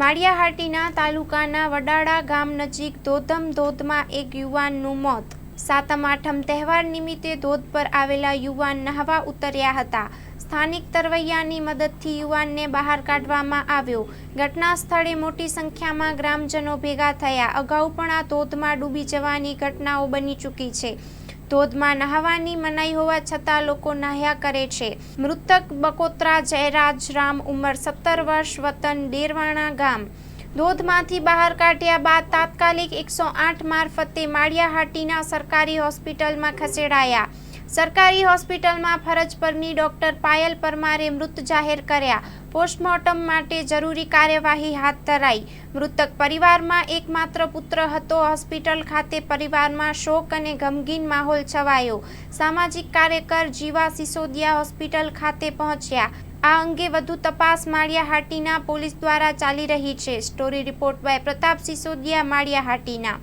માળિયાહાટીના તાલુકાના વડાળા ગામ નજીક ધોધમ ધોધમાં એક યુવાનનું મોત. સાતમ આઠમ તહેવાર નિમિત્તે ધોધ પર આવેલા યુવાન નહાવા ઉતર્યા હતા. સ્થાનિક તરવૈયાની મદદથી યુવાનને બહાર કાઢવામાં આવ્યો. ઘટના સ્થળે મોટી સંખ્યામાં ગ્રામજનો ભેગા થયા. અગાઉ પણ આ ધોધમાં ડૂબી જવાની ઘટનાઓ બની ચૂકી છે. ધોધમાં નહાવાની મનાઈ હોવા છતાં લોકો નાહ્યા કરે છે. મૃતક બકોત્રા જયરાજ રામ ઉંમર સત્તર વર્ષ, વતન ડેરવાણા ગામ. ધોધમાંથી બહાર કાઢ્યા બાદ તાત્કાલિક એકસો આઠ મારફતે માળિયાહાટીના સરકારી હોસ્પિટલમાં ખસેડાયા. સરકારી હોસ્પિટલમાં ફરજ પરની ડોક્ટર પાયલ પરમારે મૃત જાહેર કર્યા. પોસ્ટમોર્ટમ માટે જરૂરી કાર્યવાહી હાથ ધરાઈ. મૃતક પરિવારમાં એકમાત્ર પુત્ર હતો. હોસ્પિટલ ખાતે પરિવારમાં શોક અને ગમગીન માહોલ છવાયો. સામાજિક કાર્યકર જીવા સિસોદિયા હોસ્પિટલ ખાતે પહોંચ્યા. આ અંગે વધુ તપાસ માળિયાહાટીના પોલીસ દ્વારા ચાલી રહી છે. Story report by Pratap Sisodiya Maliya Hatina.